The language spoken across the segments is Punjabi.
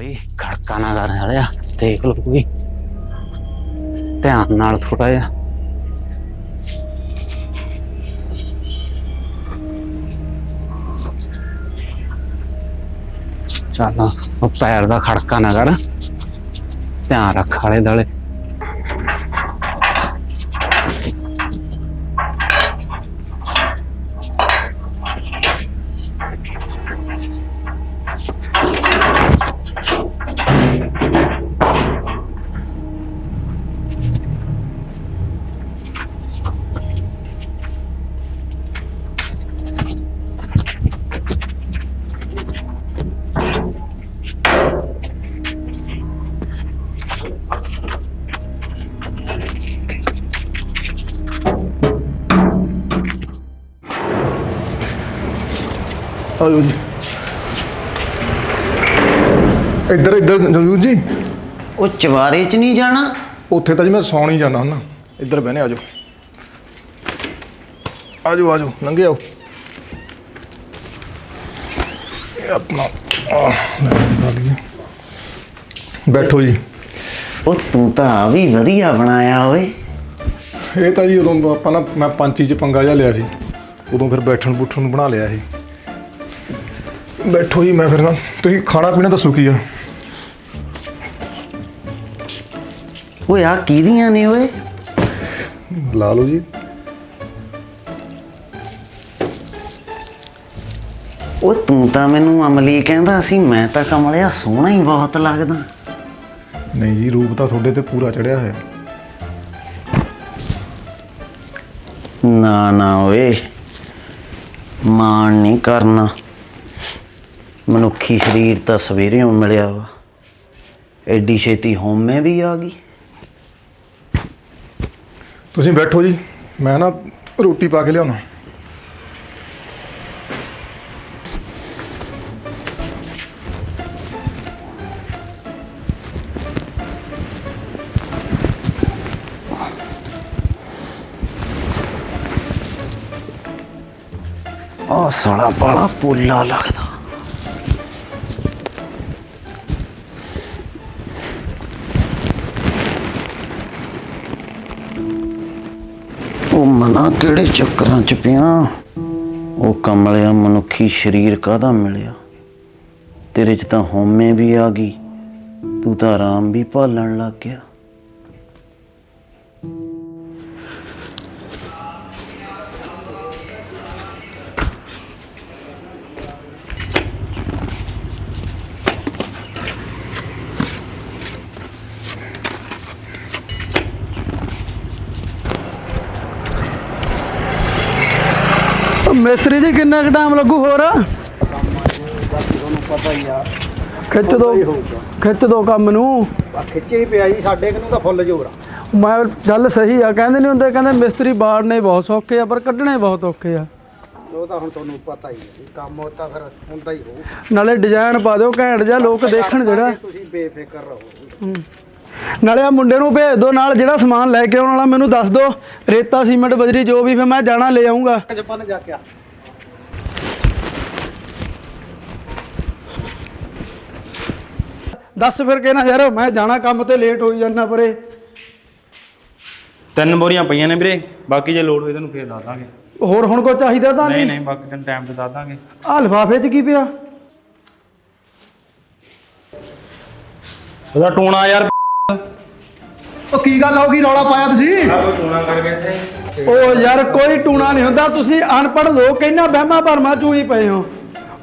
ਹੌਲੀ ਖੜਕਾ ਨਾ ਕਰ ਸਾਲਿਆ ਦੇਖ ਲਓ ਕੋਈ। ਧਿਆਨ ਨਾਲ ਥੋੜਾ ਜਿਹਾ। ਚੱਲ, ਉਹ ਪੈਰ ਦਾ ਖੜਕਾ ਨਾ ਕਰ। ਧਿਆਨ ਰੱਖ ਆਲੇ ਦਾਲੇ ਆਇਓ ਜੀ ਇੱਧਰ ਇੱਧਰ ਜਮਜੂਤ ਜੀ। ਉਹ ਚਵਾਰੇ 'ਚ ਨਹੀਂ ਜਾਣਾ? ਉੱਥੇ ਤਾਂ ਜੀ ਮੈਂ ਸੌਣ ਹੀ ਜਾਣਾ ਹੁੰਦਾ। ਇੱਧਰ ਬਹਿਨੇ ਆਜੋ। ਆਜੋ ਆਜੋ ਲੰਘੇ ਆਓ। ਇਹ ਆਪਣਾ ਆਹ, ਲੈ ਲਾ ਲਈਏ। ਬੈਠੋ ਜੀ। ਉਹ ਤੂੰ ਤਾਂ ਆ ਵੀ ਵਧੀਆ ਬਣਾਇਆ ਓਏ। ਇਹ ਤਾਂ ਜੀ ਉਦੋਂ ਆਪਾਂ ਨਾ ਮੈਂ ਪੰਚੀ ਚ ਪੰਗਾ ਜਿਹਾ ਲਿਆ ਸੀ। ਉਦੋਂ ਫਿਰ ਬੈਠਣ ਬੁੱਠਣ ਨੂੰ ਬਣਾ ਲਿਆ ਸੀ। ਬੈਠੋ ਜੀ ਮੈਂ ਫਿਰ ਨਾ। ਤੁਸੀਂ ਖਾਣਾ ਪੀਣਾ ਦੱਸੋ ਕੀ ਆ? ਓਏ ਆ ਕਿਹਦੀਆਂ ਨੇ ਓਏ? ਲਾ ਲਓ ਜੀ। ਉਹ ਤੂੰ ਤਾਂ ਮੈਨੂੰ ਅਮਲੀ ਕਹਿੰਦਾ ਸੀ ਮੈਂ ਤਾਂ ਕਮਲਿਆ ਸੋਹਣਾ ਹੀ ਬਹੁਤ ਲੱਗਦਾ। ਨਹੀਂ ਜੀ ਰੂਪ ਤਾਂ ਤੁਹਾਡੇ ਤੇ ਪੂਰਾ ਚੜਿਆ ਹੋਇਆ। ਨਾ ਨਾ ਓਏ ਮਾਣ ਨਹੀਂ ਕਰਨਾ। ਮਨੁੱਖੀ ਸਰੀਰ ਤਾਂ ਸਵੇਰੇੋਂ ਮਿਲਿਆ ਵਾ। ਐਡੀ ਛੇਤੀ ਹੋਮੇ ਵੀ ਆ ਗਈ। ਤੁਸੀਂ ਬੈਠੋ ਜੀ ਮੈਂ ਨਾ ਰੋਟੀ ਪਾ ਕੇ ਲਿਆਉਣਾ। ਆ ਸਾਲਾ ਬਾਲਾ ਪੋਲਾ ਲੱਗਦਾ। ਉਹ ਕਿਹੜੇ ਚੱਕਰਾਂ ਚ ਪਿਆ? ਉਹ ਕਮਲਿਆ ਮਨੁੱਖੀ ਸਰੀਰ ਕਾਹਦਾ ਮਿਲਿਆ? ਤੇਰੇ ਚ ਤਾਂ ਹਉਮੈ ਵੀ ਆ ਗਈ, ਤੂੰ ਤਾਂ ਆਰਾਮ ਵੀ ਭਾਲਣ ਲੱਗ ਗਿਆ। ਮਿਸਤਰੀ ਜੀ ਕਿੰਨਾ ਕੁ ਟਾਈਮ ਲੱਗੂ ਹੋਰ? ਖਿੱਚ ਦੋ ਖਿੱਚ ਦੋ ਕੰਮ ਨੂੰ। ਖਿੱਚੇ ਹੀ ਪਿਆ ਜੀ ਸਾਡੇ ਕਿਨੂੰ ਤਾਂ ਫੁੱਲ ਜੋਰ ਆ। ਮੈਂ ਗੱਲ ਸਹੀ ਆ ਕਹਿੰਦੇ ਨਹੀਂ ਹੁੰਦੇ ਕਹਿੰਦੇ ਮਿਸਤਰੀ ਬਾੜਨੇ ਬਹੁਤ ਸੌਖੇ ਆ ਪਰ ਕੱਢਣੇ ਬਹੁਤ ਔਖੇ ਆ। ਉਹ ਤਾਂ ਹੁਣ ਤੁਹਾਨੂੰ ਪਤਾ ਹੀ ਹੈ ਕੰਮ ਉਹ ਤਾਂ ਫਿਰ ਹੁੰਦਾ ਹੀ ਹੋਊ। ਨਾਲੇ ਡਿਜ਼ਾਈਨ ਪਾ ਦਿਓ ਘੈਂਟ ਜਿਹਾ ਲੋਕ ਦੇਖਣ ਜਿਹੜਾ। ਤੁਸੀਂ ਬੇਫਿਕਰ ਰਹੋ। ਨਾਲੇ ਆ ਮੁੰਡੇ ਨੂੰ ਭੇਜ ਦਿਓ ਨਾਲ ਜਿਹੜਾ ਸਮਾਨ ਲੈ ਕੇ ਆਉਣ ਵਾਲਾ ਮੈਨੂੰ ਦੱਸ ਦਿਓ ਰੇਤਾ ਸੀਮੈਂਟ ਬਜਰੀ ਜੋ ਵੀ ਫਿਰ ਮੈਂ ਜਾਣਾ ਲੈ ਆਉਂਗਾ ਜਪਨ ਜਾ ਕੇ ਆ ਦੱਸ ਫਿਰ ਯਾਰ ਮੈਂ ਜਾਣਾ ਕੰਮ ਤੇ ਲੇਟ ਹੋਈ ਜਾਂਦਾ ਪਰੇ। ਤਿੰਨ ਬੋਰੀਆਂ ਪਈਆਂ ਨੇ ਵੀਰੇ ਬਾਕੀ ਜੇ ਲੋਡ ਹੋਈ ਤੈਨੂੰ ਫੇਰ ਦੱਸ ਦਾਂਗੇ। ਹੋਰ ਹੁਣ ਕੋ ਚਾਹੀਦਾ ਤਾਂ ਨਹੀਂ ਨਹੀਂ? ਨਹੀਂ ਬਾਕੀ ਤੈਨੂੰ ਟਾਈਮ ਤੇ ਦੱਸ ਦਾਂਗੇ। ਆ ਲਿਫਾਫੇ 'ਚ ਕੀ ਪਿਆ? ਉਹਦਾ ਟੂਣਾ ਯਾਰ। ਉਹ ਕੀ ਗੱਲ ਹੋ ਗਈ? ਰੌਲਾ ਪਾਇਆ ਤੁਸੀਂ? ਕੋਈ ਟੂਣਾ ਕਰਕੇ ਇੱਥੇ। ਉਹ ਯਾਰ ਕੋਈ ਟੂਣਾ ਨਹੀਂ ਹੁੰਦਾ। ਤੁਸੀਂ ਅਨਪੜ੍ਹ ਲੋਕ ਇਹਨਾਂ ਵਹਿਮਾਂ ਭਰਮਾਂ ਚੋਂ ਹੀ ਪਏ ਹੋ।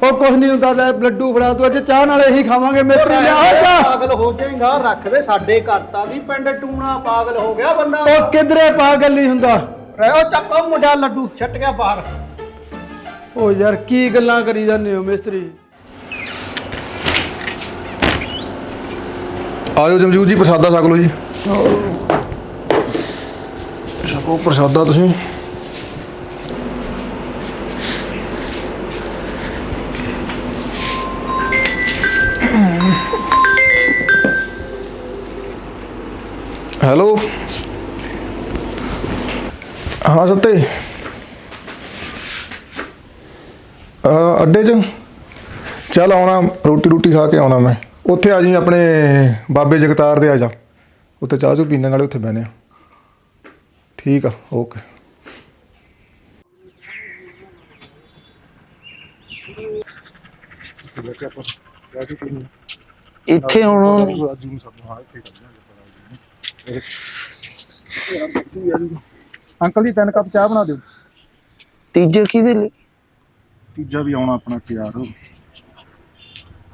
ਉਹ ਕੁਝ ਨਹੀਂ ਹੁੰਦਾ ਲੈ ਲੱਡੂ ਫੜਾ ਤੂੰ। ਅੱਜ ਚਾਹ ਨਾਲ ਇਹੀ ਖਾਵਾਂਗੇ ਮੇਤਰੀ ਲਿਆ ਆ ਜਾ ਪਾਗਲ ਹੋ ਜਾਏਗਾ ਰੱਖ ਦੇ ਸਾਡੇ ਕਰਤਾ ਦੀ ਪਿੰਡ ਟੂਣਾ ਪਾਗਲ ਹੋ ਗਿਆ ਬੰਦਾ। ਉਹ ਕਿਧਰੇ ਪਾਗਲ ਨਹੀਂ ਹੁੰਦਾ। ਰਹਿਓ ਚੱਕੋ ਮੁੰਡਾ ਲੱਡੂ ਛੱਟ ਗਿਆ ਬਾਹਰ। ਉਹ ਯਾਰ ਕੀ ਗੱਲਾਂ ਕਰੀ ਜਾਂਦੇ ਹੋ ਮਿਸਤਰੀ? ਆਜੋ ਜਮਜੂਤ ਜੀ ਪ੍ਰਸ਼ਾਦਾ ਛਕ ਲਓ ਜੀ। ਛਕੋ ਪ੍ਰਸ਼ਾਦਾ ਤੁਸੀਂ। ਹੈਲੋ ਹਾਂ, ਸੱਤੇ। ਅ, ਅੱਡੇ 'ਚ। ਚੱਲ ਆਉਣਾ, ਰੋਟੀ ਰੋਟੀ ਖਾ ਕੇ ਆਉਣਾ ਮੈਂ। ਉੱਥੇ ਆ ਜੀ ਆਪਣੇ ਬਾਬੇ ਜਗਤਾਰ ਦੇ ਆ ਜਾ। ਉੱਥੇ ਚਾਹ ਚੂ ਪੀਣੇ ਨਾਲੇ ਉੱਥੇ ਬਹਿਨੇ ਆ ਠੀਕ ਆ ਓਕੇ ਇੱਥੇ ਹੁਣ ਅੰਕਲ ਜੀ ਤਿੰਨ ਕੱਪ ਚਾਹ ਬਣਾ ਦਿਓ। ਤੀਜੇ ਕਿਹਦੇ ਲਈ? ਤੀਜਾ ਵੀ ਆਉਣਾ ਆਪਣਾ ਤਿਆਰ।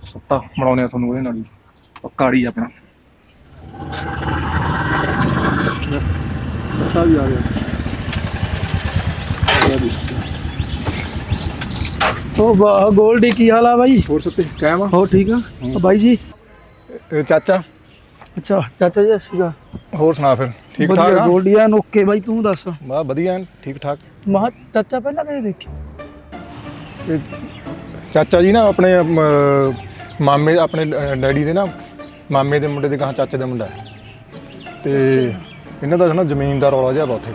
ਸੱਤਾ ਬਣਾਉਣੇ ਆ ਤੁਹਾਨੂੰ ਉਹਦੇ ਨਾਲ ਹੀ। ਉਹ ਕਾੜੀ ਆਪਣਾ। ਸੱਤਾ ਵੀ ਆ ਗਿਆ ਉਹ ਵਾਹ ਗੋਲਡੀ ਕੀ ਹਾਲ ਆ ਬਾਈ? ਹੋਰ ਸੱਤੇ ਕਾਇਮ ਆ? ਹੋ ਠੀਕ ਆ? ਬਾਈ ਜੀ? ਚਾਚਾ। ਅੱਛਾ ਚਾਚਾ ਜੀ ਸੀਗਾ ਹੋਰ ਸੁਣਾ ਫਿਰ ਠੀਕ ਠਾਕ ਆ? ਗੋਲਡੀ ਆ ਓਕੇ ਬਾਈ ਤੂੰ ਦੱਸ। ਬਾ ਵਧੀਆ ਠੀਕ ਠਾਕ। ਮਹਾ ਚਾਚਾ ਪਹਿਲਾਂ ਕਦੇ ਦੇਖੀ ਚਾਚਾ ਜੀ ਨਾ ਆਪਣੇ ਮਾਮੇ ਆਪਣੇ ਡੈਡੀ ਦੇ ਨਾ ਮਾਮੇ ਦੇ ਮੁੰਡੇ ਦੇ ਗਾਂ ਚਾਚੇ ਦਾ ਮੁੰਡਾ। ਤੇ ਇਹਨਾਂ ਦਾ ਨਾ ਜ਼ਮੀਨ ਦਾ ਰੌਲਾ ਜਿਹਾ ਵਾ ਉੱਥੇ।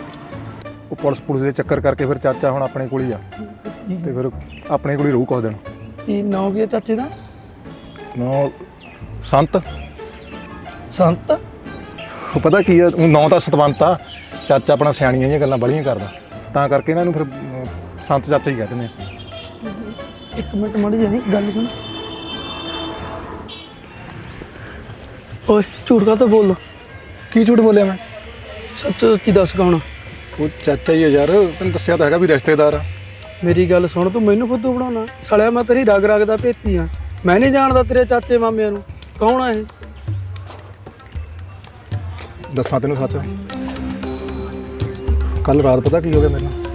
ਉਹ ਪੁਲਿਸ ਪੁਲਿਸ ਦੇ ਚੱਕਰ ਕਰਕੇ ਫਿਰ ਚਾਚਾ ਹੁਣ ਆਪਣੇ ਕੋਲ ਹੀ ਆ। ਤੇ ਫਿਰ ਆਪਣੇ ਕੋਲ ਹੀ ਰਹੂ ਕੁਝ ਦਿਨ। ਕੀ ਨਾਂ ਕੀ ਆ ਚਾਚੇ ਦਾ? ਨਾ ਸੰਤ। ਸੰਤ? ਉਹ ਪਤਾ ਕੀ ਆ ਨਾਂ ਤਾਂ ਸਤਵੰਤ ਆ। ਚਾਚਾ ਆਪਣਾ ਸਿਆਣੀਆਂ ਜਿਹੀਆਂ ਗੱਲਾਂ ਬੜੀਆਂ ਕਰਦਾ। ਤਾਂ ਕਰਕੇ ਇਹਨਾਂ ਨੂੰ ਫਿਰ ਸੰਤ ਚਾਚਾ ਹੀ ਕਹਿ ਦਿੰਦੇ ਆ। ਇੱਕ ਮਿੰਟ ਮੜ ਜਾਈ ਗੱਲ ਸੁਣ। ਓਏ ਝੂਠ ਕਾ ਤਾਂ ਬੋਲ ਕੀ ਝੂਠ ਬੋਲਿਆ ਮੈਂ? ਸੱਚ ਦੱਸ ਕੌਣ ਉਹ ਚਾਚਾ ਹੀ ਆ ਯਾਰ ਤੈਨੂੰ ਦੱਸਿਆ ਤਾਂ ਹੈਗਾ ਵੀ ਰਿਸ਼ਤੇਦਾਰ ਆ। ਮੇਰੀ ਗੱਲ ਸੁਣ ਤੂੰ ਮੈਨੂੰ ਫੁੱਦੂ ਬਣਾਉਣਾ। ਸਾਲਿਆ ਮੈਂ ਤੇਰੀ ਰਗ ਰਗ ਦਾ ਭੇਤੀ ਆ। ਮੈਂ ਨਹੀਂ ਜਾਣਦਾ ਤੇਰੇ ਚਾਚੇ ਮਾਮਿਆਂ ਨੂੰ। ਕੌਣ ਆ ਇਹ? ਦੱਸਾਂ ਤੈਨੂੰ ਸੱਚ। ਕੱਲ ਰਾਤ ਪਤਾ ਕੀ ਹੋ ਗਿਆ ਮੈਨੂੰ?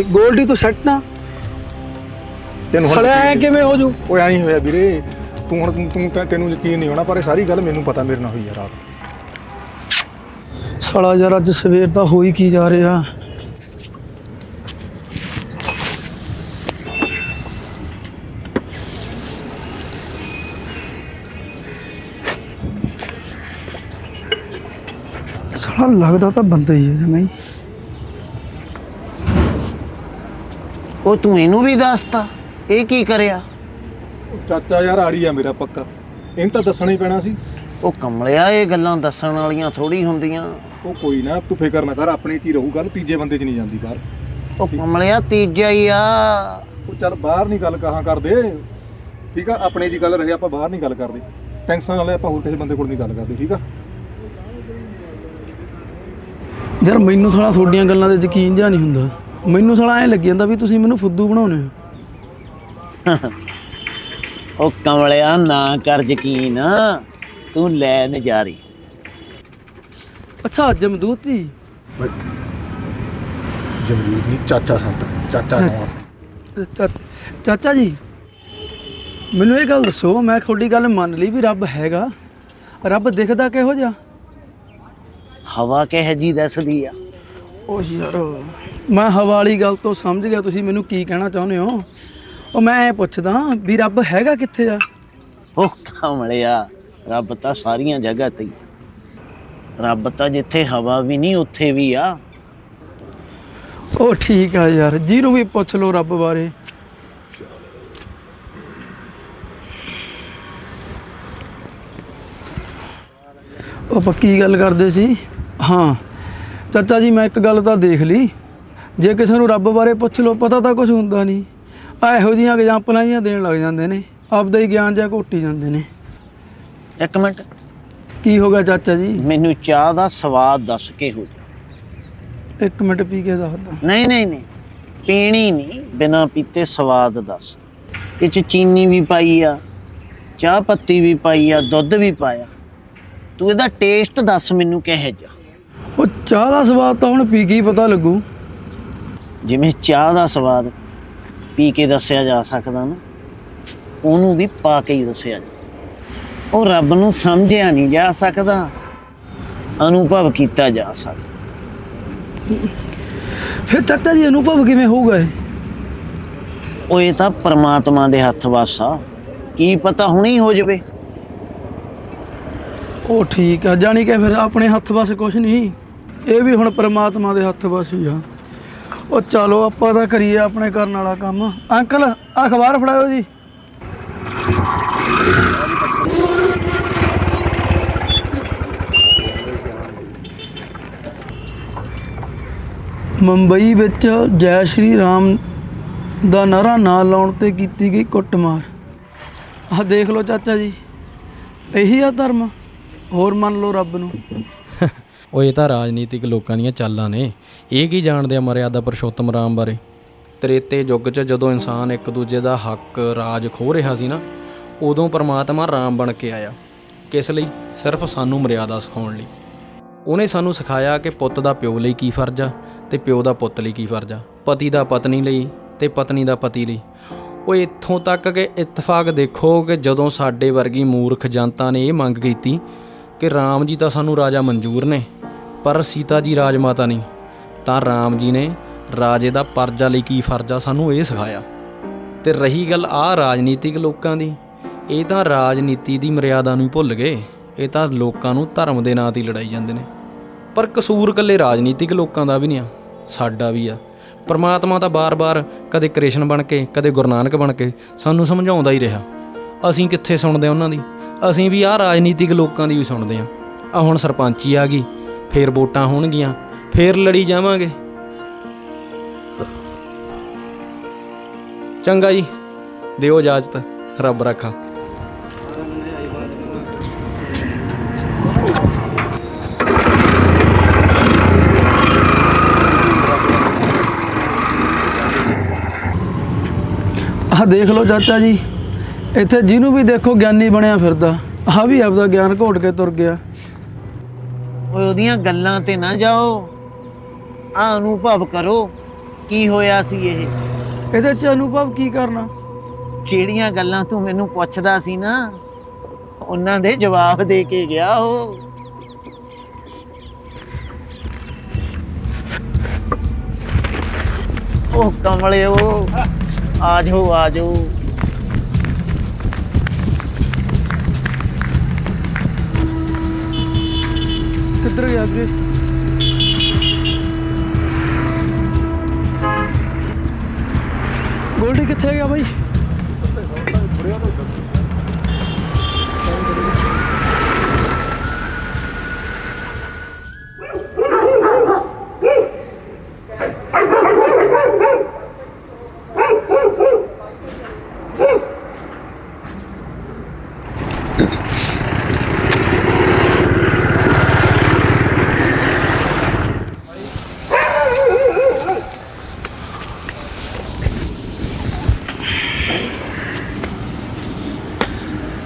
ਗੋਲਡੀ ਤੂੰ ਸੈੱਟ ਨਾ। ਤੈਨੂੰ ਹੁਣ ਸਾਲਿਆ ਐ ਕਿਵੇਂ ਹੋ ਜੂ? ਓਏ ਐਂ ਹੋਇਆ ਵੀਰੇ ਤੂੰ ਹੁਣ ਤੂੰ- ਤੂੰ ਤਾਂ- ਤੈਨੂੰ ਯਕੀਨ ਨਹੀਂ ਹੋਣਾ ਪਰ ਇਹ ਸਾਰੀ ਗੱਲ ਮੈਨੂੰ ਪਤਾ ਮੇਰੇ ਨਾਲ ਹੋਈ ਆ ਰਾਤ। ਸਾਲਾ ਯਾਰ ਅੱਜ ਸਵੇਰ ਦਾ ਹੋਈ ਕੀ ਜਾ ਰਿਹਾ। ਸਾਲਾ ਲੱਗਦਾ ਤਾਂ ਬੰਦਾ ਹੀ ਹੈ ਜਮਾਈ ਉਹ ਤੂੰ ਇਹਨੂੰ ਵੀ ਦੱਸਤਾ। ਇਹ ਕੀ ਕਰਿਆ? ਚਾਚਾ ਯਾਰ ਆੜੀ ਆ ਮੇਰਾ ਪੱਕਾ। ਇਹਨੂੰ ਤਾਂ ਦੱਸਣਾ ਹੀ ਪੈਣਾ ਸੀ। ਉਹ ਕਮਲਿਆ ਇਹ ਗੱਲਾਂ ਦੱਸਣ ਵਾਲੀਆਂ ਥੋੜੀ ਹੁੰਦੀਆਂ। ਉਹ ਕੋਈ ਨਾ ਤੂੰ ਫਿਕਰ ਨਾ ਕਰ ਆਪਣੇ 'ਚ ਹੀ ਰਹੂ ਗੱਲ ਤੀਜੇ ਬੰਦੇ 'ਚ ਨਹੀਂ ਜਾਂਦੀ ਬਾਹਰ। ਉਹ ਕਮਲਿਆ ਤੀਜਾ ਹੀ ਆ। ਉਹ ਚੱਲ ਬਾਹਰ ਨਹੀਂ ਗੱਲ ਕਹਾਂ ਕਰਦੇ। ਠੀਕ ਆ ਆਪਣੇ ਹੀ ਗੱਲ ਰਹੇ ਆਪਾਂ ਬਾਹਰ ਨਹੀਂ ਗੱਲ ਕਰਦੇ। ਟੈਨਸ਼ਨ ਨਾਲੇ ਆਪਾਂ ਹੋਰ ਕਿਸੇ ਬੰਦੇ ਕੋਲ ਨਹੀਂ ਗੱਲ ਕਰਦੇ ਠੀਕ ਆ? ਯਾਰ ਮੈਨੂੰ ਸਾਲਾ ਤੁਹਾਡੀਆਂ ਗੱਲਾਂ ਤੇ ਯਕੀਨ ਜਿਹਾ ਨਹੀਂ ਹੁੰਦਾ। ਮੈਨੂੰ ਸਾਲਾ ਐ ਲੱਗੀ ਜਾਂਦਾ ਵੀ ਤੁਸੀਂ ਮੈਨੂੰ ਫੁੱਦੂ ਬਣਾਉਨੇ ਹੋ। ਉਹ ਕਮਲਿਆ ਨਾ ਕਰ ਯਕੀਨ ਤੂੰ ਲੈ ਨਜ਼ਾਰੀ। ਅੱਛਾ ਜਮਦੂਤ ਜੀ। ਜਮਜੀਤ ਨਹੀਂ ਚਾਚਾ ਸੰਤ ਚਾਚਾ ਚਾ- ਚਾਚਾ ਜੀ ਮੈਨੂੰ ਇਹ ਗੱਲ ਦੱਸੋ ਮੈਂ ਤੁਹਾਡੀ ਗੱਲ ਮੰਨ ਲਈ ਵੀ ਰੱਬ ਹੈਗਾ। ਰੱਬ ਦਿਖਦਾ ਕਿਹੋ ਜਿਹਾ? ਹਵਾ ਕਿਹੋ ਜੀ ਦੱਸਦੀ ਆ? ਉਹ ਯਾਰ ਮੈਂ ਹਵਾ ਵਾਲੀ ਗੱਲ ਤੋਂ ਸਮਝ ਗਿਆ ਤੁਸੀਂ ਮੈਨੂੰ ਕੀ ਕਹਿਣਾ ਚਾਹੁੰਦੇ ਹੋ? ਉਹ ਮੈਂ ਐ ਪੁੱਛਦਾ ਵੀ ਰੱਬ ਹੈਗਾ ਕਿੱਥੇ ਆ? ਉਹ ਕਮਲਿਆ ਰੱਬ ਤਾਂ ਸਾਰੀਆਂ ਜਗ੍ਹਾ ਤੇ ਹੀ। ਰੱਬ ਤਾਂ ਜਿੱਥੇ ਹਵਾ ਵੀ ਨਹੀਂ ਉੱਥੇ ਵੀ ਆ। ਉਹ ਠੀਕ ਆ ਯਾਰ ਜਿਹਨੂੰ ਵੀ ਪੁੱਛ ਲਓ ਰੱਬ ਬਾਰੇ। ਉਹ ਆਪਾਂ ਕੀ ਗੱਲ ਕਰਦੇ ਸੀ? ਹਾਂ। ਚਾਚਾ ਜੀ ਮੈਂ ਇੱਕ ਗੱਲ ਤਾਂ ਦੇਖ ਲਈ। ਜੇ ਕਿਸੇ ਨੂੰ ਰੱਬ ਬਾਰੇ ਪੁੱਛ ਲਓ ਪਤਾ ਤਾਂ ਕੁਝ ਹੁੰਦਾ ਨਹੀਂ। ਆ ਇਹੋ ਜਿਹੀਆਂ ਐਗਜ਼ਾਮਪਲਾਂ ਜਿਹੀਆਂ ਦੇਣ ਲੱਗ ਜਾਂਦੇ ਨੇ। ਆਪਦਾ ਹੀ ਗਿਆਨ ਜਿਹਾ ਘੋਟੀ ਜਾਂਦੇ ਨੇ। ਇੱਕ ਮਿੰਟ। ਕੀ ਹੋ ਗਿਆ ਚਾਚਾ ਜੀ? ਮੈਨੂੰ ਚਾਹ ਦਾ ਸਵਾਦ ਦੱਸ ਕੇ ਹੋ ਇੱਕ ਮਿੰਟ ਪੀ ਕੇ ਦੱਸਦਾ ਨਹੀਂ ਨਹੀਂ ਨਹੀਂ। ਪੀਣੀ ਨਹੀਂ ਬਿਨਾ ਪੀਤੇ ਸਵਾਦ ਦੱਸ। ਇਹ ਚ ਚੀਨੀ ਵੀ ਪਾਈ ਆ ਚਾਹ ਪੱਤੀ ਵੀ ਪਾਈ ਆ ਦੁੱਧ ਵੀ ਪਾਇਆ। ਤੂੰ ਇਹਦਾ ਟੇਸਟ ਦੱਸ ਮੈਨੂੰ ਕਿਹੋ ਜਿਹਾ। ਉਹ ਚਾਹ ਦਾ ਸਵਾਦ ਤਾਂ ਹੁਣ ਪੀ ਕੇ ਹੀ ਪਤਾ ਲੱਗੂ। ਜਿਵੇਂ ਚਾਹ ਦਾ ਸਵਾਦ ਪੀ ਕੇ ਦੱਸਿਆ ਜਾ ਸਕਦਾ ਨਾ ਉਹਨੂੰ ਵੀ ਪਾ ਕੇ ਹੀ ਦੱਸਿਆ ਜਾ ਸਕਦਾ। ਉਹ ਰੱਬ ਨੂੰ ਸਮਝਿਆ ਨਹੀਂ ਜਾ ਸਕਦਾ ਅਨੁਭਵ ਕੀਤਾ ਜਾ ਸਕਦਾ। ਫਿਰ ਚਾਚਾ ਜੀ ਅਨੁਭਵ ਕਿਵੇਂ ਹੋਊਗਾ ਇਹ? ਉਹ ਇਹ ਤਾਂ ਪ੍ਰਮਾਤਮਾ ਦੇ ਹੱਥ ਵੱਸ ਕੀ ਪਤਾ ਹੁਣੀ ਹੋ ਜਵੇ। ਉਹ ਠੀਕ ਆ ਜਾਣੀ ਕਿ ਫਿਰ ਆਪਣੇ ਹੱਥ ਵਸ ਕੁਝ ਨਹੀਂ। ਇਹ ਵੀ ਹੁਣ ਪ੍ਰਮਾਤਮਾ ਦੇ ਹੱਥ ਵਸ ਹੀ ਆ। ਉਹ ਚਲੋ ਆਪਾਂ ਤਾਂ ਕਰੀਏ ਆਪਣੇ ਕਰਨ ਵਾਲਾ ਕੰਮ। ਅੰਕਲ ਆ ਅਖਬਾਰ ਫੜਾਓ ਜੀ। ਮੁੰਬਈ ਵਿੱਚ ਜੈ ਸ਼੍ਰੀ ਰਾਮ ਦਾ ਨਾਰਾ ਨਾ ਲਾਉਣ ਤੇ ਕੀਤੀ ਗਈ ਕੁੱਟਮਾਰ। ਆਹ ਦੇਖ ਲਓ ਚਾਚਾ ਜੀ, ਇਹੀ ਆ ਧਰਮ? ਹੋਰ ਮੰਨ ਲਓ ਰੱਬ ਨੂੰ। ਉਹ ਇਹ ਤਾਂ ਰਾਜਨੀਤਿਕ ਲੋਕਾਂ ਦੀਆਂ ਚਾਲਾਂ ਨੇ। ਇਹ ਕੀ ਜਾਣਦੇ ਆ ਮਰਿਆਦਾ ਪਰਸ਼ੋਤਮ ਰਾਮ ਬਾਰੇ? ਤ੍ਰੇਤੇ ਯੁੱਗ 'ਚ ਜਦੋਂ ਇਨਸਾਨ ਇੱਕ ਦੂਜੇ ਦਾ ਹੱਕ, ਰਾਜ ਖੋ ਰਿਹਾ ਸੀ ਨਾ, ਉਦੋਂ ਪਰਮਾਤਮਾ ਰਾਮ ਬਣ ਕੇ ਆਇਆ। ਕਿਸ ਲਈ? ਸਿਰਫ ਸਾਨੂੰ ਮਰਿਆਦਾ ਸਿਖਾਉਣ ਲਈ। ਉਹਨੇ ਸਾਨੂੰ ਸਿਖਾਇਆ ਕਿ ਪੁੱਤ ਦਾ ਪਿਓ ਲਈ ਕੀ ਫਰਜ਼ ਆ ਤੇ ਪਿਓ ਦਾ ਪੁੱਤ ਲਈ ਕੀ ਫਰਜ਼ ਆ। ਪਤੀ ਦਾ ਪਤਨੀ ਲਈ ਤੇ ਪਤਨੀ ਦਾ ਪਤੀ ਲਈ। ਉਹ ਇੱਥੋਂ ਤੱਕ ਕਿ ਇਤਫਾਕ ਦੇਖੋ ਕਿ ਜਦੋਂ ਸਾਡੇ ਵਰਗੀ ਮੂਰਖ ਜਨਤਾ ਨੇ ਇਹ ਮੰਗ ਕੀਤੀ ਕਿ ਰਾਮ ਜੀ ਤਾਂ ਸਾਨੂੰ ਰਾਜਾ ਮਨਜ਼ੂਰ ਨੇ ਪਰ ਸੀਤਾ ਜੀ ਰਾਜ ਮਾਤਾ ਨਹੀਂ। ਤਾਂ ਰਾਮ ਜੀ ਨੇ ਰਾਜੇ ਦਾ ਪਰਜਾ ਲਈ ਕੀ ਫਰਜ਼ ਆ ਸਾਨੂੰ ਇਹ ਸਿਖਾਇਆ? ਤੇ ਰਹੀ ਗੱਲ ਆ ਰਾਜਨੀਤਿਕ ਲੋਕਾਂ ਦੀ, ਇਹ ਤਾਂ ਰਾਜਨੀਤੀ ਦੀ ਮਰਿਆਦਾ ਨੂੰ ਭੁੱਲ ਗਏ, ਇਹ ਤਾਂ ਲੋਕਾਂ ਨੂੰ ਧਰਮ ਦੇ ਨਾਂ ਤੇ ਲੜਾਈ ਜਾਂਦੇ ਨੇ। ਪਰ ਕਸੂਰ ਇਕੱਲੇ ਰਾਜਨੀਤਿਕ ਲੋਕਾਂ ਦਾ ਵੀ ਨਹੀਂ ਆ, ਸਾਡਾ ਵੀ ਆ। ਪਰਮਾਤਮਾ ਤਾਂ ਬਾਰ-ਬਾਰ ਕਦੇ ਕ੍ਰਿਸ਼ਨ ਬਣ ਕੇ, ਕਦੇ ਗੁਰੂ ਨਾਨਕ ਬਣ ਕੇ ਸਾਨੂੰ ਸਮਝਾਉਂਦਾ ਹੀ ਰਿਹਾ। ਅਸੀਂ ਕਿੱਥੇ ਸੁਣਦੇ ਉਹਨਾਂ ਦੀ? ਅਸੀਂ ਵੀ ਆਹ ਰਾਜਨੀਤਿਕ ਲੋਕਾਂ ਦੀ ਵੀ ਸੁਣਦੇ ਆ। ਆ ਹੁਣ ਸਰਪੰਚੀ ਆ ਗਈ ਫੇਰ ਵੋਟਾਂ ਹੋਣਗੀਆਂ, ਫੇਰ ਲੜੀ ਜਾਵਾਂਗੇ। ਚੰਗਾ ਜੀ, ਦਿਓ ਇਜਾਜ਼ਤ, ਰੱਬ ਰੱਖਾ। ਆਹ ਦੇਖ ਲਓ ਚਾਚਾ ਜੀ, ਇੱਥੇ ਜਿਹਨੂੰ ਵੀ ਦੇਖੋ ਗਿਆਨੀ ਬਣਿਆ ਫਿਰਦਾ। ਆਹ ਵੀ ਆਪਦਾ ਗਿਆਨ ਘੋਟ ਕੇ ਤੁਰ ਗਿਆ। ਓਏ ਉਹਦੀਆਂ ਗੱਲਾਂ ਤੇ ਨਾ ਜਾਓ। ਆ ਅਨੁਭਵ ਕਰੋ ਕੀ ਹੋਇਆ ਸੀ ਇਹ? ਇਹਦੇ ਚ ਅਨੁਭਵ ਕੀ ਕਰਨਾ? ਜਿਹੜੀਆਂ ਗੱਲਾਂ ਤੂੰ ਮੈਨੂੰ ਪੁੱਛਦਾ ਸੀ ਨਾ ਉਹਨਾਂ ਦੇ ਜਵਾਬ ਦੇ ਕੇ ਗਿਆ ਉਹ। ਉਹ ਕਮਲਿਓ ਆ ਜਾਓ ਆ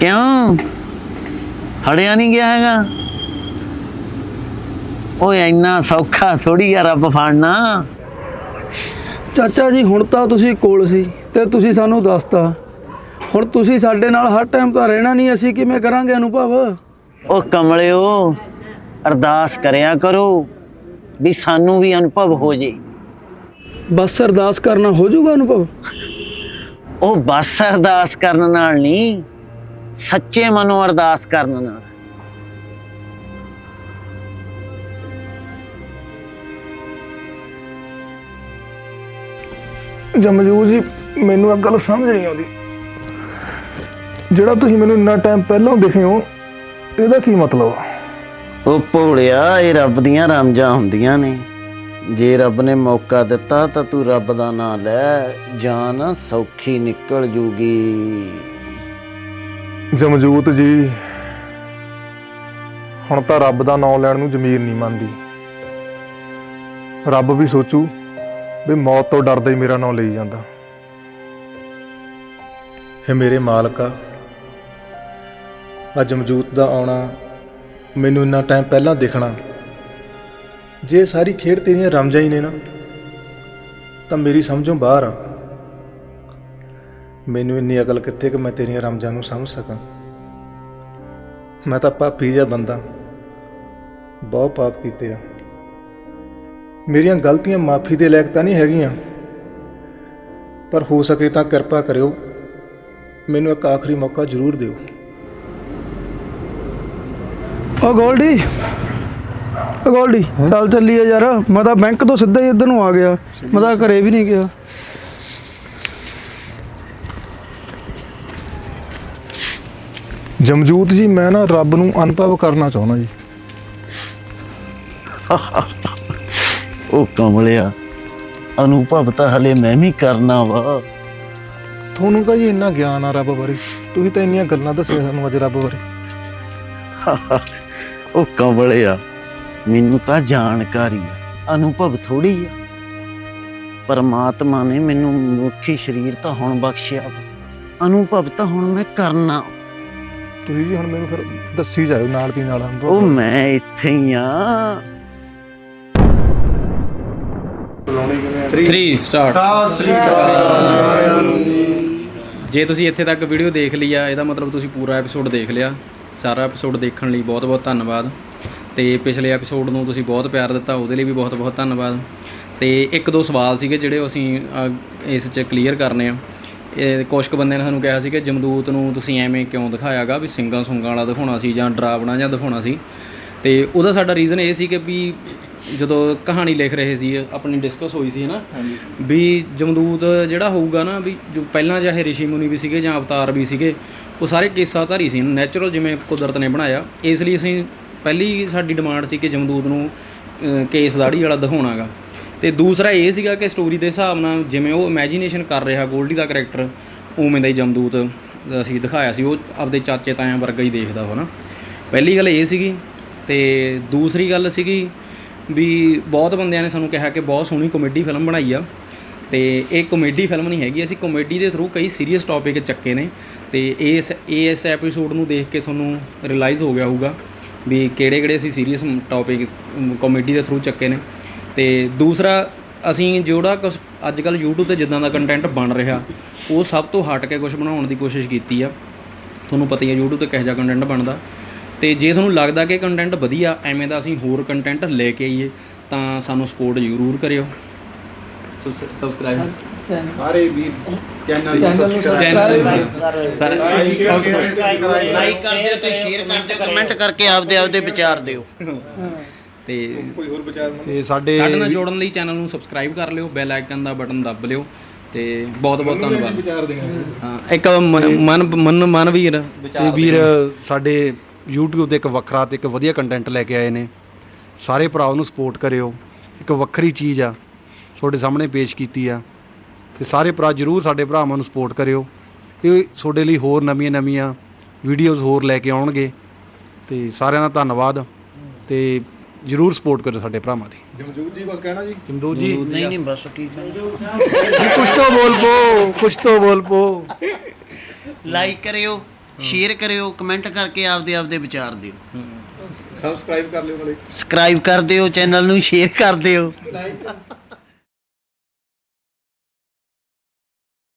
ਕਿਉਂ? ਹੜਿਆ ਨਹੀਂ ਗਿਆ ਹੈਗਾ? ਓਏ ਇੰਨਾ ਸੌਖਾ ਥੋੜੀ ਆ ਰੱਬ ਫੜਨਾ। ਚਾਚਾ ਜੀ ਹੁਣ ਤਾਂ ਤੁਸੀਂ ਕੋਲ ਸੀ ਤੇ ਤੁਸੀਂ ਸਾਨੂੰ ਦੱਸਤਾ। ਹੁਣ ਤੁਸੀਂ ਸਾਡੇ ਨਾਲ ਹਰ ਟਾਈਮ ਤਾਂ ਰਹਿਣਾ ਨਹੀਂ ਅਸੀਂ ਕਿਵੇਂ ਕਰਾਂਗੇ ਅਨੁਭਵ? ਉਹ ਕਮਲਿਓ ਅਰਦਾਸ ਕਰਿਆ ਕਰੋ ਵੀ ਸਾਨੂੰ ਵੀ ਅਨੁਭਵ ਹੋ ਜੇ। ਬਸ ਅਰਦਾਸ ਕਰਨਾ ਹੋ ਜਾਊਗਾ ਅਨੁਭਵ? ਉਹ ਬਸ ਅਰਦਾਸ ਕਰਨ ਨਾਲ ਨਹੀਂ ਸੱਚੇ ਮਨੋਂ ਅਰਦਾਸ ਕਰਨ ਨਾਲ। ਜਮਜੂ ਜੀ ਮੈਨੂੰ ਇਹ ਗੱਲ ਸਮਝ ਨਹੀਂ ਆਉਂਦੀ। ਜਿਹੜਾ ਤੁਸੀਂ ਮੈਨੂੰ ਇੰਨਾ ਟਾਈਮ ਪਹਿਲਾਂ ਦਿਖੇ ਹੋ ਇਹਦਾ ਕੀ ਮਤਲਬ ਆ? ਉਹ ਭੋਲਿਆ ਇਹ ਰੱਬ ਦੀਆਂ ਰਾਮਜਾਂ ਹੁੰਦੀਆਂ ਨੇ। ਜੇ ਰੱਬ ਨੇ ਮੌਕਾ ਦਿੱਤਾ ਤਾਂ ਤੂੰ ਰੱਬ ਦਾ ਨਾਮ ਲੈ ਜਾਨ ਸੌਖੀ ਨਿਕਲ ਜੂਗੀ। ਜਮਜੂਤ ਜੀ ਹੁਣ ਤਾਂ ਰੱਬ ਦਾ ਨਾਮ ਲੈਣ ਨੂੰ ਜ਼ਮੀਰ ਨਹੀਂ ਮੰਨਦੀ। ਰੱਬ ਵੀ ਸੋਚੂ ਵੀ ਮੌਤ ਤੋਂ ਡਰਦਾ ਹੀ ਮੇਰਾ ਨਾਮ ਲਈ ਜਾਂਦਾ। ਹੈ ਮੇਰੇ ਮਾਲਕਾ ਅੱਜ ਜਮਜੂਤ ਦਾ ਆਉਣਾ ਮੈਨੂੰ ਇੰਨਾ ਟਾਈਮ ਪਹਿਲਾਂ ਦਿਖਣਾ। ਜੇ ਸਾਰੀ ਖੇਡ ਤੇਰੀਆਂ ਰਮਜਾਂ ਹੀ ਨੇ ਨਾ, ਤਾਂ ਮੇਰੀ ਸਮਝੋਂ ਬਾਹਰ ਆ। ਮੈਨੂੰ ਇੰਨੀ ਅਕਲ ਕਿੱਥੇ ਕਿ ਮੈਂ ਤੇਰੀਆਂ ਰਮਜਾਂ ਨੂੰ ਸਮਝ ਸਕਾਂ। ਮੈਂ ਤਾਂ ਪਾਪੀ ਜਿਹਾ ਬੰਦਾ, ਬਹੁਤ ਪਾਪ ਕੀਤੇ ਆ। ਮੇਰੀਆਂ ਗਲਤੀਆਂ ਮਾਫੀ ਦੇ ਲਾਇਕ ਤਾਂ ਨਹੀਂ ਹੈਗੀਆਂ, ਪਰ ਹੋ ਸਕੇ ਤਾਂ ਕਿਰਪਾ ਕਰਿਓ, ਮੈਨੂੰ ਇੱਕ ਆਖਰੀ ਮੌਕਾ ਜ਼ਰੂਰ ਦਿਓ। ਓ ਗੋਲਡੀ ਗੋਲਡੀ ਚੱਲ ਚੱਲੀਏ ਯਾਰ। ਮੈਂ ਤਾਂ ਬੈਂਕ ਤੋਂ ਸਿੱਧਾ ਹੀ ਇੱਧਰ ਨੂੰ ਆ ਗਿਆ। ਮੈਂ ਤਾਂ ਘਰੇ ਵੀ ਨਹੀਂ ਗਿਆ। ਜਮਜੂਤ ਜੀ ਮੈਂ ਨਾ ਰੱਬ ਨੂੰ ਅਨੁਭਵ ਕਰਨਾ ਚਾਹੁੰਦਾ ਜੀ। ਉਹ ਕਮਲਿਆ ਅਨੁਭਵ ਤਾਂ ਹਲੇ ਮੈਂ ਵੀ ਕਰਨਾ ਵਾ। ਤੁਹਾਨੂੰ ਤਾਂ ਜੀ ਇੰਨਾ ਗਿਆਨ ਆ ਰੱਬ ਬਾਰੇ। ਤੁਸੀਂ ਤਾਂ ਇੰਨੀਆਂ ਗੱਲਾਂ ਦੱਸੀਆਂ ਸਾਨੂੰ ਅੱਜ ਰੱਬ ਬਾਰੇ। ਉਹ ਕਮਲਿਆ ਮੈਨੂੰ ਤਾਂ ਜਾਣਕਾਰੀ ਆ ਅਨੁਭਵ ਥੋੜੀ ਆ। ਪਰਮਾਤਮਾ ਨੇ ਮੈਨੂੰ ਮੁੱਖੀ ਸਰੀਰ ਤਾਂ ਹੁਣ ਬਖਸ਼ਿਆ। ਅਨੁਭਵ ਤਾਂ ਹੁਣ ਮੈਂ ਕਰਨਾ ਤੁਸੀਂ ਜੀ ਹੁਣ ਮੈਨੂੰ ਫਿਰ ਦੱਸੀ ਜਾਇਓ ਨਾਲ ਦੀ ਨਾਲ। ਉਹ ਮੈਂ ਇੱਥੇ ਹੀ ਆ। 3 ਸਟਾਰਟ ਜੇ ਤੁਸੀਂ ਇੱਥੇ ਤੱਕ ਵੀਡੀਓ ਦੇਖ ਲਈ ਆ ਇਹਦਾ ਮਤਲਬ ਤੁਸੀਂ ਪੂਰਾ ਐਪੀਸੋਡ ਦੇਖ ਲਿਆ। ਸਾਰਾ ਐਪੀਸੋਡ ਦੇਖਣ ਲਈ ਬਹੁਤ-ਬਹੁਤ ਧੰਨਵਾਦ। ਤੇ ਪਿਛਲੇ ਐਪੀਸੋਡ ਨੂੰ ਤੁਸੀਂ ਬਹੁਤ ਪਿਆਰ ਦਿੱਤਾ ਉਹਦੇ ਲਈ ਵੀ ਬਹੁਤ-ਬਹੁਤ ਧੰਨਵਾਦ। ਤੇ ਇੱਕ ਦੋ ਸਵਾਲ ਸੀਗੇ ਜਿਹੜੇ ਅਸੀਂ ਇਸ 'ਚ ਕਲੀਅਰ ਕਰਨੇ ਆ। ਇਹ ਕੁਛ ਕੁ ਬੰਦਿਆਂ ਨੇ ਸਾਨੂੰ ਕਿਹਾ ਸੀ ਕਿ ਜਮਦੂਤ ਨੂੰ ਤੁਸੀਂ ਐਵੇਂ ਕਿਉਂ ਦਿਖਾਇਆਗਾ ਵੀ ਸਿੰਗਾਂ ਸੁੰਗਾਂ ਵਾਲਾ ਦਿਖਾਉਣਾ ਸੀ ਜਾਂ ਡਰਾਵਣਾ ਜਾਂ ਦਿਖਾਉਣਾ ਸੀ। ਤੇ ਉਹਦਾ ਸਾਡਾ ਰੀਜ਼ਨ ਇਹ ਸੀ ਕਿ ਵੀ ਜਦੋਂ ਕਹਾਣੀ ਲਿਖ ਰਹੇ ਸੀ ਆਪਣੀ ਡਿਸਕਸ ਹੋਈ ਸੀ ਨਾ ਵੀ ਜਮਦੂਤ ਜਿਹੜਾ ਹੋਊਗਾ ਨਾ ਵੀ ਜੋ ਪਹਿਲਾਂ ਚਾਹੇ ਰਿਸ਼ੀ ਮੁਨੀ ਵੀ ਸੀਗੇ ਜਾਂ ਅਵਤਾਰ ਵੀ ਸੀਗੇ ਉਹ ਸਾਰੇ ਕੇਸਾਧਾਰੀ ਸੀ ਨੈਚੁਰਲ ਜਿਵੇਂ ਕੁਦਰਤ ਨੇ ਬਣਾਇਆ। ਇਸ ਲਈ ਅਸੀਂ ਪਹਿਲੀ ਸਾਡੀ ਡਿਮਾਂਡ ਸੀ ਕਿ ਜਮਦੂਤ ਨੂੰ ਕੇਸ ਦਾੜੀ ਵਾਲਾ ਦਿਖਾਉਣਾਗਾ। ਤੇ ਦੂਸਰਾ ਇਹ ਸੀਗਾ ਕਿ ਸਟੋਰੀ ਦੇ ਹਿਸਾਬ ਨਾਲ ਜਿਵੇਂ ਉਹ ਇਮੇਜਿਨੇਸ਼ਨ ਕਰ ਰਿਹਾ ਗੋਲਡੀ ਦਾ ਕੈਰੈਕਟਰ ਉਵੇਂ ਦਾ ਹੀ ਜਮਦੂਤ ਅਸੀਂ ਦਿਖਾਇਆ ਸੀ, ਉਹ ਆਪਦੇ ਚਾਚੇ ਤਾਇਆਂ ਵਰਗਾ ਹੀ ਦੇਖਦਾ ਹੋ ਨਾ। ਪਹਿਲੀ ਗੱਲ ਇਹ ਸੀਗੀ, ਤੇ ਦੂਸਰੀ ਗੱਲ ਸੀਗੀ ਵੀ ਬਹੁਤ ਬੰਦਿਆਂ ਨੇ ਸਾਨੂੰ ਕਿਹਾ ਕਿ ਬਹੁਤ ਸੋਹਣੀ ਕਮੇਡੀ ਫਿਲਮ ਬਣਾਈ ਆ। ਤੇ ਇਹ ਕਮੇਡੀ ਫਿਲਮ ਨਹੀਂ ਹੈਗੀ, ਅਸੀਂ ਕਮੇਡੀ ਦੇ ਥਰੂ ਕਈ ਸੀਰੀਅਸ ਟੌਪਿਕ ਚੱਕੇ ਨੇ। ਤੇ ਇਸ ਇਸ ਐਪੀਸੋਡ ਨੂੰ ਦੇਖ ਕੇ ਤੁਹਾਨੂੰ ਰਿਅਲਾਈਜ਼ ਹੋ ਗਿਆ ਹੋਊਗਾ ਵੀ ਕਿਹੜੇ ਕਿਹੜੇ ਅਸੀਂ ਸੀਰੀਅਸ ਟੌਪਿਕ ਕਮੇਡੀ ਦੇ ਥਰੂ ਚੱਕੇ ਨੇ। ਤੇ ਦੂਸਰਾ, ਅਸੀਂ ਜਿਹੜਾ ਕੁਝ ਅੱਜ ਕੱਲ YouTube ਤੇ ਜਿੱਦਾਂ ਦਾ ਕੰਟੈਂਟ ਬਣ ਰਿਹਾ, ਉਹ ਸਭ ਤੋਂ ਹਟ ਕੇ ਕੁਝ ਬਣਾਉਣ ਦੀ ਕੋਸ਼ਿਸ਼ ਕੀਤੀ ਆ। ਤੁਹਾਨੂੰ ਪਤਾ ਹੀ ਹੈ YouTube ਤੇ ਕਿਹੋ ਜਿਹਾ ਕੰਟੈਂਟ ਬਣਦਾ। ਤੇ ਜੇ ਤੁਹਾਨੂੰ ਲੱਗਦਾ ਕਿ ਕੰਟੈਂਟ ਵਧੀਆ, ਐਵੇਂ ਦਾ ਅਸੀਂ ਹੋਰ ਕੰਟੈਂਟ ਲੈ ਕੇ ਆਈਏ, ਤਾਂ ਸਾਨੂੰ ਸਪੋਰਟ ਜ਼ਰੂਰ ਕਰਿਓ। ਸਬਸਕ੍ਰਾਈਬ ਸਾਰੇ ਵੀਰ ਚੈਨਲ ਚੈਨਲ ਸਾਰੇ ਲਾਈਕ ਕਰ ਦਿਓ ਤੇ ਸ਼ੇਅਰ ਕਰ ਦਿਓ ਕਮੈਂਟ ਕਰਕੇ ਆਪਦੇ ਆਪਦੇ ਵਿਚਾਰ ਦਿਓ। ਤੇ ਤੇ ਸਾਡੇ ਸਾਡੇ ਨਾਲ ਜੋੜਨ ਲਈ ਚੈਨਲ ਨੂੰ ਸਬਸਕ੍ਰਾਈਬ ਕਰ ਲਿਓ ਬੈਲ ਆਈਕਨ ਦਾ ਬਟਨ ਦੱਬ ਲਿਓ ਤੇ ਬਹੁਤ ਬਹੁਤ ਧੰਨਵਾਦ। ਹਾਂ। ਇੱਕ ਮਨ ਮਨ ਮਨਵੀਰ ਵੀਰ ਸਾਡੇ YouTube ਤੇ ਇੱਕ ਵੱਖਰਾ ਤੇ ਇੱਕ ਵਧੀਆ ਕੰਟੈਂਟ ਲੈ ਕੇ ਆਏ ਨੇ। ਸਾਰੇ ਭਰਾ ਨੂੰ ਸਪੋਰਟ ਕਰਿਓ। ਇੱਕ ਵੱਖਰੀ ਚੀਜ਼ ਆ ਤੁਹਾਡੇ ਸਾਹਮਣੇ ਪੇਸ਼ ਕੀਤੀ ਆ। ਤੇ ਸਾਰੇ ਭਰਾ ਜਰੂਰ ਸਾਡੇ ਭਰਾਵਾਂ ਨੂੰ ਸਪੋਰਟ ਕਰਿਓ। ਇਹ ਤੁਹਾਡੇ ਲਈ ਹੋਰ ਨਵੀਆਂ ਨਵੀਆਂ ਵੀਡੀਓਜ਼ ਹੋਰ ਲੈ ਕੇ ਆਉਣਗੇ। ਤੇ ਸਾਰਿਆਂ ਦਾ ਧੰਨਵਾਦ ਤੇ ਜਰੂਰ ਸਪੋਰਟ ਕਰਿਓ ਸਾਡੇ ਭਰਾਵਾਂ ਦੀ। ਜਮਜੂਤ ਜੀ ਕੁਝ ਕਹਿਣਾ ਜੀ? ਜਮਦੂਤ ਜੀ ਨਹੀਂ ਨਹੀਂ ਬਸ ਠੀਕ ਹੈ। ਜੀ ਕੁਛ ਤੋਂ ਬੋਲ ਪੋ ਕੁਛ ਤੋਂ ਬੋਲ ਪੋ। ਲਾਈਕ ਕਰਿਓ ਸ਼ੇਅਰ ਕਰਿਓ ਕਮੈਂਟ ਕਰਕੇ ਆਪਦੇ ਆਪਦੇ ਵਿਚਾਰ ਦਿਓ। ਸਬਸਕ੍ਰਾਈਬ ਕਰ ਲਿਓ ਨਾਲੇ। ਸਬਸਕ੍ਰਾਈਬ ਕਰ ਦਿਓ ਚੈਨਲ ਨੂੰ ਸ਼ੇਅਰ ਕਰ ਦਿਓ।